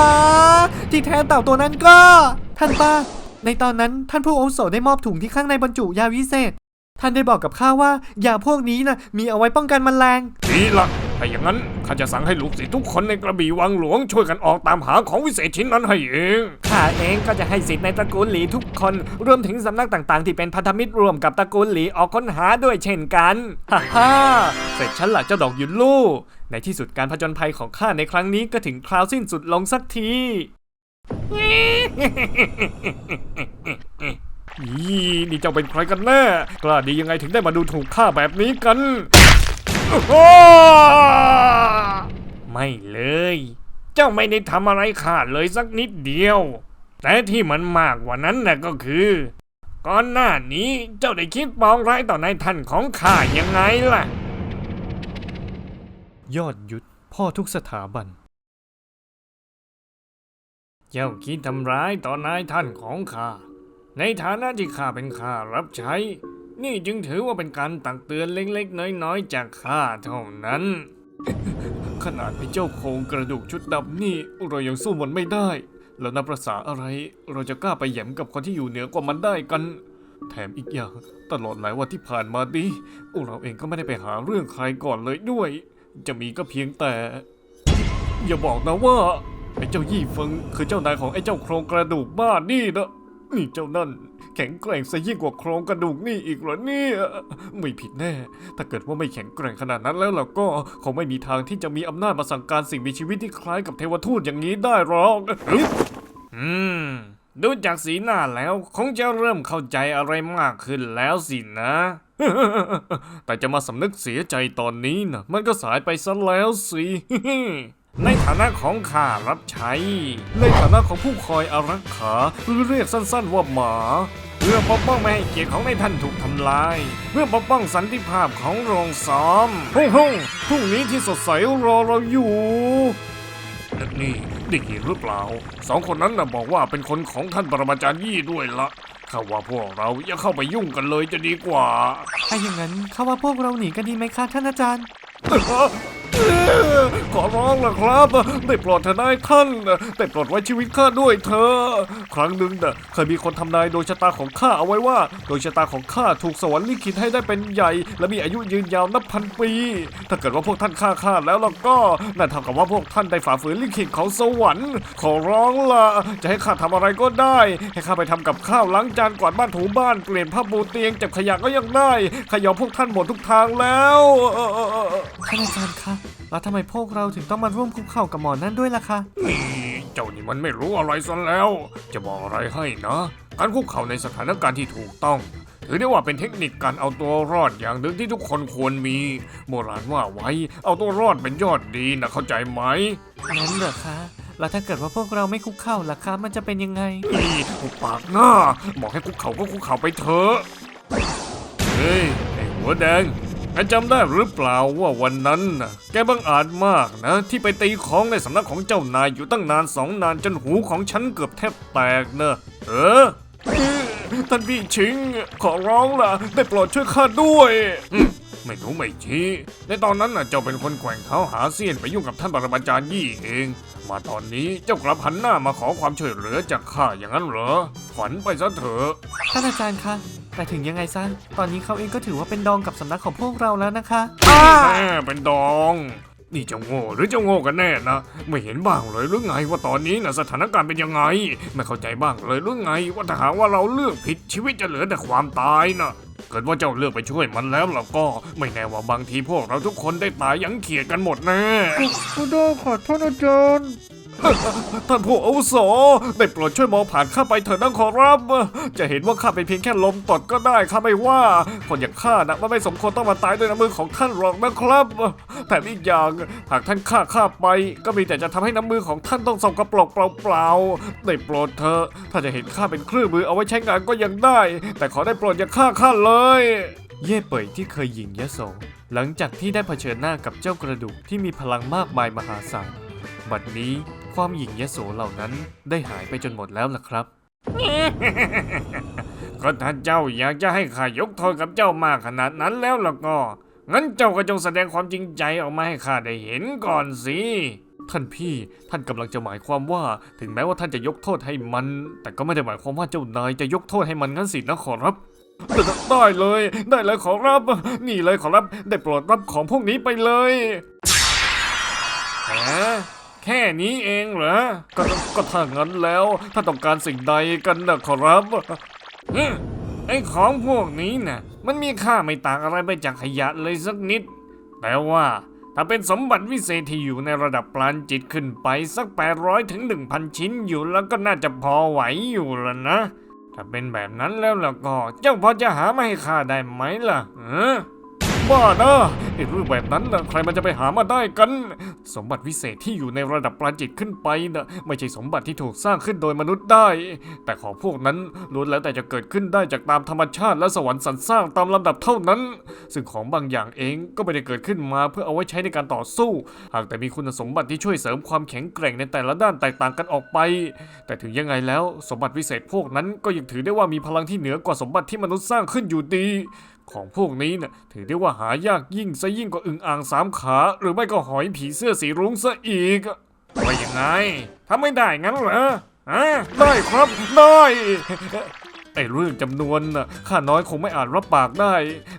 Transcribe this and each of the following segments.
าที่แท้เต่าตัวนั้นก็ ท่านป้า ในตอนนั้นท่านผู้อาวุโสได้มอบถุงที่ข้างในบรรจุยาวิเศษ ท่านได้บอกกับข้าว่ายาพวกนี้นะมีเอาไว้ป้องกันมแมลง ดีละ ถ้าอย่างนั้นข้าจะสั่งให้ลูกศิษย์ทุกคนในกระบี่วังหลวงช่วยกันออกตามหาของวิเศษชิ้นนั้นให้เอง ข้าเองก็จะให้สิทธิ์ในตระกูลหลีทุกคน รวมถึงสำนักต่างๆ ที่เป็นพันธมิตรรวมกับตระกูลหลีออกค้นหาด้วยเช่นกันฮ่าฮ่าเสร็จฉันละเจ้าดอกหยุนลู่ ในที่สุดการผจญภัยของข้าในครั้งนี้ก็ถึงคราวสิ้นสุดลงสักทีอีนี่เจ้าเป็นใครกันแน่ กล้าดียังไงถึงได้มาดูถูกข้าแบบนี้กัน โอ้โห ไม่เลย เจ้าไม่ได้ทำอะไรข้าเลยสักนิดเดียว แต่ที่มันมากกว่านั้นน่ะก็คือ ก่อนหน้านี้เจ้าได้คิดปองร้ายต่อนายท่านของข้ายังไงล่ะ ยอดยุทธพ่อทุกสถาบัน เจ้าคิดทำร้ายต่อนายท่านของข้า ในฐานะที่ข้าเป็นข้ารับใช้ นี่จึงถือว่าเป็นการตักเตือนเล็กๆ น้อยๆ จากข้าเท่านั้น ขนาดเป็นเจ้าโครงกระดูกชุดดำนี่เรายังสู้มันไม่ได้ แล้วนับประษาอะไร เราจะกล้าไปแหย่มกับคนที่อยู่เหนือกว่ามันได้กัน แถมอีกอย่าง ตลอดหลายวันที่ผ่านมานี้เราเองก็ไม่ได้ไปหาเรื่องใครก่อนเลยด้วย จะมีก็เพียงแต่ อย่าบอกนะว่าไอ้เจ้ายี่เฟิงคือเจ้านายของไอ้เจ้าโครงกระดูกบ้านี่นะนี่เจ้านั่น แข็งแกร่งซะยิ่งกว่าโครงกระดูกนี่อีกเหรอเนี่ย ไม่ผิดแน่ ถ้าเกิดว่าไม่แข็งแกร่งขนาดนั้นแล้วล่ะก็คงไม่มีทางที่จะมีอำนาจมาสั่งการสิ่งมีชีวิตที่คล้ายกับเทวทูตอย่างนี้ได้หรอกอืมดูจากสีหน้าแล้วคงจะเริ่มเข้าใจอะไรมากขึ้นแล้วสินะ แต่จะมาสำนึกเสียใจตอนนี้นะมันก็สายไปซะแล้วสิ ในฐานะของข้ารับใช้ ในฐานะของผู้คอยอารักขาหรือเรียกสั้นๆว่าหมา เพื่อปกป้องไม่ให้เกียรติของในายท่านถูกทำลาย เพื่อปกป้องสันติภาพของโรงซ้อมพุ่งพุ่งพรุ่งนี้ที่สดใสรอเราอยู่นี่ได้ยินหรือเปล่า สองคนนั้นน่ะบอกว่าเป็นคนของท่านปรมาจารย์ยี่ด้วยละข้าว่าพวกเราอย่าเข้าไปยุ่งกันเลยจะดีกว่า ถ้าอย่างนั้นข้าว่าพวกเราหนีกันดีไหมคะท่านอาจารย์ ขอร้องละครับได้โปรดเถอะนายท่านได้โปรดไว้ชีวิตข้าด้วยเถอะครั้งหนึ่งน่ะเคยมีคนทำนายดวงชะตาของข้าเอาไว้ว่าดวงชะตาของข้าถูกสวรรค์ลิขิตให้ได้เป็นใหญ่ และมีอายุยืนยาวนับพันปี ถ้าเกิดว่าพวกท่านฆ่าข้าแล้วล้วก็นั่นเท่ากับว่าพวกท่านได้ฝ่าฝืนลิขิตของสวรรค์ ขอร้องละจะให้ข้าทำอะไรก็ได้ ให้ข้าไปทำกับข้าวล้างจานกวาดบ้านถูบ้านเปลี่ยนผ้าปูเตียงเก็บขยะก็ยังได้ขยอพวกท่านหมดทุกทางแล้วท่านอาจารย์คะ แล้วทำไมพวกเราถึงต้องมาร่วมคุกเข่ากับหมอนั่นด้วยล่ะคะนี่เจ้านี่มันไม่รู้อะไรซะแล้ว จะบอกอะไรให้นะ การคุกเข่าในสถานการณ์ที่ถูกต้อง ถือได้ว่าเป็นเทคนิคการเอาตัวรอดอย่างหนึ่งที่ทุกคนควรมี โบราณว่าไว้ เอาตัวรอดเป็นยอดดีนะเข้าใจไหมงั้นเหรอคะแล้วถ้าเกิดว่าพวกเราไม่คุกเข่าล่ะคะมันจะเป็นยังไงนี่หุบปากหน้าบอกให้คุกเข่าก็คุกเข่าไปเถอะเฮ้ยไอ้หัวแดง แกจำได้หรือเปล่าว่าวันนั้นน่ะแกบังอาจมากนะ ที่ไปตีของในสำนักของเจ้านายอยู่ตั้งนานสองนานจนหูของฉันเกือบแทบแตกเนอะเออท่านพี่ชิง ขอร้องล่ะ ได้โปรดช่วยข้าด้วยอืมไม่รู้ไม่ชี้ในตอนนั้นน่ะเจ้าเป็นคนแกว่งเท้าหาเสี้ยนไปยุ่งกับท่านปรมาจารย์ยี่เอง มาตอนนี้เจ้ากลับหันหน้ามาขอความช่วยเหลือจากข้าอย่างนั้นเหรอ ฝันไปซะเถอะ ท่านอาจารย์คะ แต่ถึงยังไงซะ ตอนนี้เขาเองก็ถือว่าเป็นดองกับสำนักของพวกเราแล้วนะคะแม่เป็นดอง นี่เจ้าโง่หรือเจ้าโง่กันแน่นะ ไม่เห็นบ้างเลยหรือไงว่าตอนนี้นะสถานการณ์เป็นยังไง ไม่เข้าใจบ้างเลยหรือไง ว่าถ้าหากว่าเราเลือกผิดชีวิตจะเหลือแต่ความตายนะเกิดว่าเจ้าเลือกไปช่วยมันแล้วเราก็ไม่แน่ว่าบางทีพวกเราทุกคนได้ตายอยังเขียดกันหมดแน่คุณดองขอโทษอาจารย์ ท่านผู้อาวุโสได้โปรดช่วยมองผ่านข้าไปเถิดนะขอรับ จะเห็นว่าข้าเป็นเพียงแค่ลมตดก็ได้ข้าไม่ว่า คนอย่างข้านะมันไม่สมควรต้องมาตายด้วยน้ำมือของท่านหรอกนะครับแถมอีกอย่างหากท่านฆ่าข้าไป ก็มีแต่จะทำให้น้ำมือของท่านต้องสกปรกเปล่าๆได้โปรดเถอะถ้าจะเห็นข้าเป็นเครื่องมือเอาไว้ใช้งานก็ยังได้ แต่ขอได้โปรดอย่าฆ่าข้าเลย เย่เป่ยที่เคยหยิงยโสหลังจากที่ได้เผชิญหน้ากับเจ้ากระดูกที่มีพลังมากมายมหาศาลบัดนี้ ความหยิ่งยโสเหล่านั้นได้หายไปจนหมดแล้วล่ะครับก็ถ้าเจ้าอยากจะให้ข้ายกโทษกับเจ้ามากขนาดนั้นแล้วล่ะก็ งั้นเจ้าก็จงแสดงความจริงใจออกมาให้ข้าได้เห็นก่อนสิ ท่านพี่ ท่านกำลังจะหมายความว่า ถึงแม้ว่าท่านจะยกโทษให้มัน แต่ก็ไม่ได้หมายความว่าเจ้านายจะยกโทษให้มันงั้นสินะขอรับได้เลย ได้เลยขอรับ นี่เลยขอรับ ได้โปรดรับของพวกนี้ไปเลยแหม แค่นี้เองเหรอ ก็ก็ถ้างั้นแล้ว ถ้าต้องการสิ่งใดกันนะขอรับฮึไอ้ของพวกนี้น่ะ มันมีค่าไม่ต่างอะไรไปจากขยะเลยสักนิด แต่ว่าถ้าเป็นสมบัติวิเศษที่อยู่ในระดับปราณจิตขึ้นไปสัก 800ถึง1,000 ชิ้นอยู่แล้วก็น่าจะพอไหวอยู่ละนะ ถ้าเป็นแบบนั้นแล้วล่ะก็ เจ้าพอจะหามาให้ข้าได้ไหมล่ะเออ บ้านะไอ้เรื่องแบบนั้นนะใครมันจะไปหามาได้กัน สมบัติวิเศษที่อยู่ในระดับปราจิตขึ้นไปนะไม่ใช่สมบัติที่ถูกสร้างขึ้นโดยมนุษย์ได้ แต่ของพวกนั้นล้วนแล้วแต่จะเกิดขึ้นได้จากตามธรรมชาติและสวรรค์สรรสร้างตามลำดับเท่านั้น ซึ่งของบางอย่างเองก็ไม่ได้เกิดขึ้นมาเพื่อเอาไว้ใช้ในการต่อสู้ หากแต่มีคุณสมบัติที่ช่วยเสริมความแข็งแกร่งในแต่ละด้านแตกต่างกันออกไป แต่ถึงยังไงแล้ว สมบัติวิเศษพวกนั้นก็ยังถือได้ว่ามีพลังที่เหนือกว่าสมบัติที่มนุษย์สร้างขึ้นอยู่ดี ของพวกนี้น่ะถือได้ว่าหายากยิ่งซะยิ่งกว่าอึ่งอ่างสามขา หรือไม่ก็หอยผีเสื้อสีรุ้งซะอีกว่ายังไงทำไม่ได้งั้นเหรออะได้ครับได้ไอ้เรื่องจำนวนน่ะข้าน้อยคงไม่อาจรับปากได้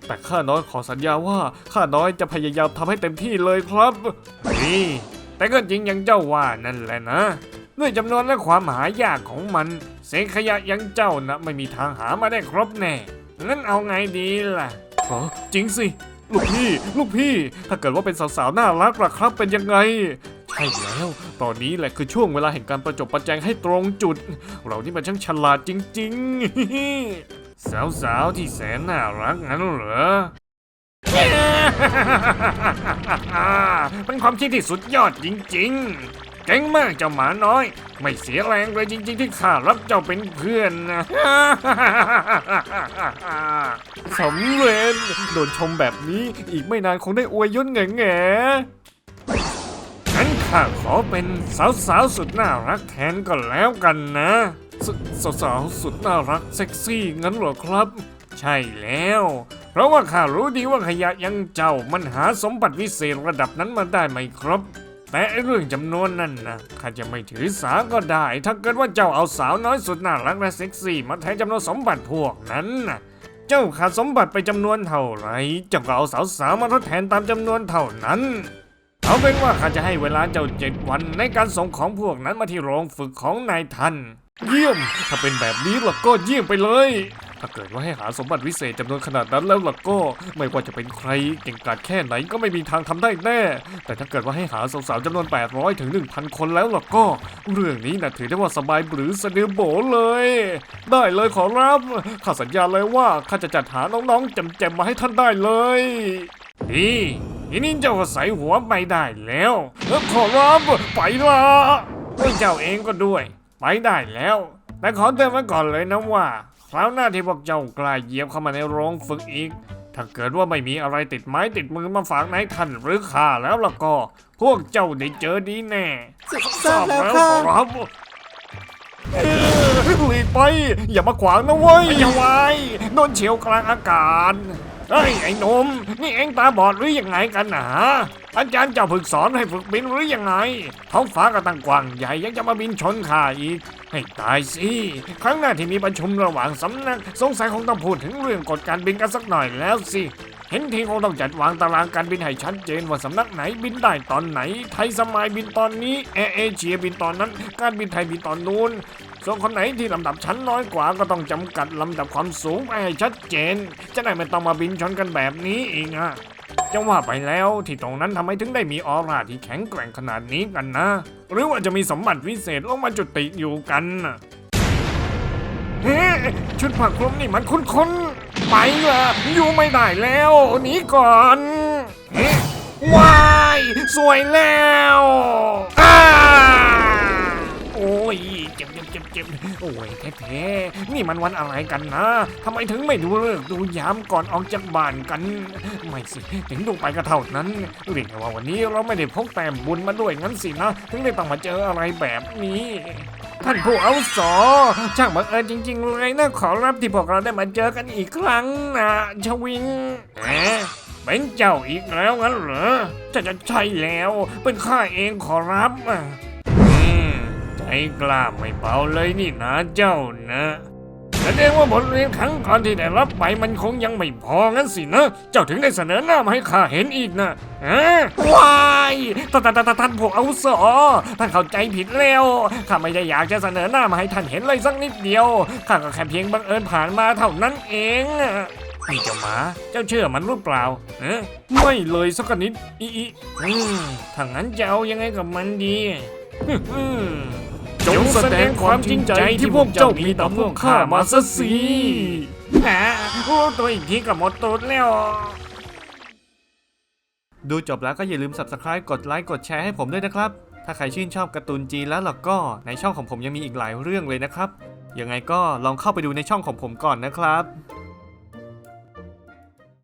แต่ข้าน้อยขอสัญญาว่าข้าน้อยจะพยายามทำให้เต็มที่เลยครับนี่แต่ก็จริงอย่างเจ้าว่านั่นแหละนะด้วยจำนวนและความหายากของมันเศษขยะอยังเจ้านะไม่มีทางหามาได้ครบแน่ งั้นเอาไงดีล่ะอ๋อจริงสิ ลูกพี่ ลูกพี่ ถ้าเกิดว่าเป็นสาวๆ น่ารักล่ะครับเป็นยังไง ใช่แล้ว ตอนนี้แหละคือช่วงเวลาแห่งการประจบประแจงให้ตรงจุด เรานี่มันช่างฉลาดจริงๆ สาวๆ ที่แสนน่ารักงั้นเหรอ เป็นความคิดที่สุดยอดจริง ๆ เก่งมากเจ้าหมาน้อย ไม่เสียแรงเลยจริง ๆ ที่ข้ารับเจ้าเป็นเพื่อนนะ สำเร็จโดนชมแบบนี้อีกไม่นานคงได้อวยยศแง่แง่งั้นข้าขอเป็นสาวๆสุดน่ารักแทนก็แล้วกันนะสสาวๆสุดน่ารักเซ็กซี่งั้นเหรอครับ ใช่แล้ว เพราะว่าข้ารู้ดีว่าขยะยังเจ้ามันหาสมบัติวิเศษระดับนั้นมาได้ไหมครับ แต่เรื่องจำนวนนั่นนะข้าจะไม่ถือสาก็ได้ ถ้าเกิดว่าเจ้าเอาสาวน้อยสุดน่ารักและเซ็กซี่มาแทนจำนวนสมบัติพวกนั้นนะเจ้าขาดสมบัติไปจำนวนเท่าไหรเจ้าก็เอาสาวสาวมาทดแทนตามจำนวนเท่านั้น เอาเป็นว่าข้าจะให้เวลาเจ้าเจ็ดวันในการส่งของพวกนั้นมาที่โรงฝึกของนายท่านเยี่ยม ถ้าเป็นแบบนี้ล่ะก็เยี่ยมไปเลย ถ้าเกิดว่าให้หาสมบัติวิเศษจำนวนขนาดนั้นแล้วล่ะก็ไม่ว่าจะเป็นใครเก่งกาจแค่ไหนก็ไม่มีทางทำได้แน่ แต่ถ้าเกิดว่าให้หาสาวๆจำนวน 800 ถึง 1,000 คนแล้วล่ะก็ เรื่องนี้นะถือได้ว่าสบายหรือสะดือโบเลย ได้เลยขอรับข้าสัญญาเลยว่าข้าจะจัดหาน้องๆแจมๆมาให้ท่านได้เลยดีทีนี้เจ้าก็ใส่หัวไปได้แล้วขอรับไปละเอ้ยเจ้าเองก็ด้วย ไปได้แล้ว แต่ขอเตือนไว้ก่อนเลยนะว่า คราวหน้าที่พวกเจ้ากล้าเหยียบเข้ามาในโรงฝึกอีก ถ้าเกิดว่าไม่มีอะไรติดไม้ติดมือมาฝากนายท่านหรือข้าแล้วล่ะก็ พวกเจ้าได้เจอดีแน่ทราบแล้วค่ะขอรับเอ้ยหลีกไป อย่ามาขวางนะเว้ยอย่าไว้โดนเฉียวกลางอากาศ เฮ้ยไอ้หนมนี่เอ็งตาบอดหรือยังไงกันนะฮะอาจารย์เจ้าฝึกสอนให้ฝึกบินหรือยังไงท้องฟ้าก็ตั้งกว้างใหญ่ยังจะมาบินชนข้าอีก ให้ตายสิครั้งหน้าที่มีประชุมระหว่างสำนัก สงสัยคงต้องพูดถึงเรื่องกฎการบินกันสักหน่อยแล้วสิเห็นทีคงต้องจัดวางตารางการบินให้ชัดเจนว่าสำนักไหนบินได้ตอนไหน ไทยสมายบินตอนนี้แอร์เอเชียบินตอนนั้น การบินไทยบินตอนนู้น ส่วนคนไหนที่ลำดับชั้นน้อยกว่าก็ต้องจำกัดลำดับความสูงไปให้ชัดเจน จะได้ไม่ต้องมาบินชนกันแบบนี้อีกอะจะว่าไปแล้วที่ตรงนั้นทำไมถึงได้มีออร่าที่แข็งแกร่งขนาดนี้กันนะ หรือว่าจะมีสมบัติวิเศษลงมาจุติอยู่กันเฮ้ชุดผักคลุมนี่มันคุ้นๆไปละอยู่ไม่ได้แล้วหนีก่อนเฮ้ว้าย สวยแล้วอ้า เจ็บเจ็บเจ็บเจ็บโอ้ยแท้ๆนี่มันวันอะไรกันนะทำไมถึงไม่ดูเลิกดูยามก่อนออกจากบ้านกัน ไม่สิ ถึงดูไปก็เท่านั้นเรียกได้ว่าวันนี้เราไม่ได้พกแต้มบุญมาด้วยงั้นสินะ ถึงได้ต้องมาเจออะไรแบบนี้ท่านผู้อาวุโสช่างบังเอิญจริง ๆ เลยนะขอรับที่พวกเราได้มาเจอกันอีกครั้งนะชวิงแหมเป็นเจ้าอีกแล้วงั้นเหรอจะจะใช่แล้ว เป็นข้าเองขอรับอะ กล้าไม่เบาเลยนี่นะเจ้านะแสดงว่าบทเรียนครั้งก่อนที่ได้รับไปมันคงยังไม่พองั้นสินะ เจ้าถึงได้เสนอหน้ามาให้ข้าเห็นอีกนะฮะว้ายท่านท่านท่านพวกอาวุโสท่านเข้าใจผิดแล้วข้าไม่ได้อยากจะเสนอหน้ามาให้ท่านเห็นเลยสักนิดเดียวข้าก็แค่เพียงบังเอิญผ่านมาเท่านั้นเองนี่เจ้าหมา เจ้าเชื่อมันหรือเปล่าเอ๊ะไม่เลยสักนิดอีอีอืมถ้างั้นจะเอายังไงกับมันดีอืม จงแสดงความจริงใจที่พวกเจ้ามีต่อพวกข้ามาซะสิแหมรู้ตัวอีกทีกับหมดตูดแล้ว ดูจบแล้วก็อย่าลืม subscribe กดไลค์กดแชร์ให้ผมด้วยนะครับ ถ้าใครชื่นชอบการ์ตูนจีนแล้วล่ะก็ในช่องของผมยังมีอีกหลายเรื่องเลยนะครับ ยังไงก็ลองเข้าไปดูในช่องของผมก่อนนะครับ